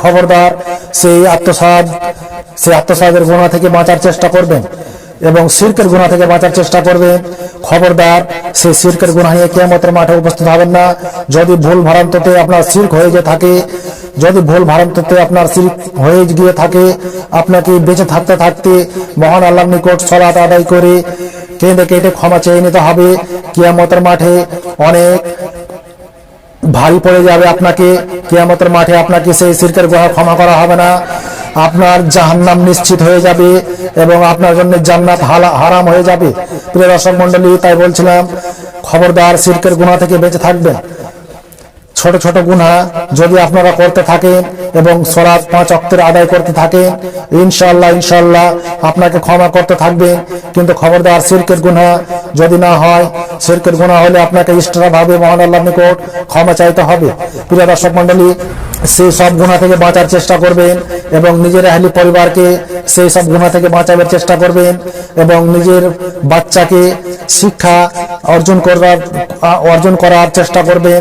খবরদার, সেই আত্মসাদ, সেই আত্মসাদের গুণা থেকে বাঁচার চেষ্টা করবেন এবং সিরকের গুণা থেকে বাঁচার চেষ্টা করবেন। খবরদার, সেই সিরকের গুণা নিয়ে কেমতের মাঠে উপস্থিত হবেন না। যদি ভুল ভ্রান্ততে আপনার সির্ক হয়ে গিয়ে থাকে, যদি ভুল ভ্রান্ততে আপনার সির্ক হয়ে গিয়ে থাকে, আপনাকে বেঁচে থাকতে থাকতে মহান আল্লাহর নিকট সলাত আদায় করে কেঁদে কেটে ক্ষমা চেয়ে নিতে হবে। কিয়ামতের মাঠে অনেক ভারী পড়ে যাবে আপনাকে। কেয়ামতের মাঠে আপনাকে সেই সিরকের গুহা ক্ষমা করা হবে না। আপনার জাহান্নাম নিশ্চিত হয়ে যাবে এবং আপনার জন্য জান্নাত হারাম হয়ে যাবে। প্রিয় দর্শক মন্ডলী তাই বলছিলাম, খবরদার সিরকের গুণা থেকে বেঁচে থাকবেন। ছোট ছোট গুণা যদি আপনারা করতে থাকেন এবং সরাজ পাঁচ অক্টের আদায় করতে থাকেন ইনশাল্লাহ ইনশাল্লাহ আপনাকে ক্ষমা করতে থাকবে। কিন্তু খবরদার সিরকের গুণা যদি না হয়, সিরকের গুণা হলে আপনাকে ইষ্টরা ভাবে মহান আল্লাহ নিকট ক্ষমা চাইতে হবে। প্রিয় দর্শক মন্ডলী সেই সব গুণা থেকে বাঁচার চেষ্টা করবেন এবং নিজের আহলি পরিবারকে সেই সব গুণা থেকে বাঁচাবার চেষ্টা করবেন এবং নিজের বাচ্চাকে শিক্ষা অর্জন করবার অর্জন করার চেষ্টা করবেন।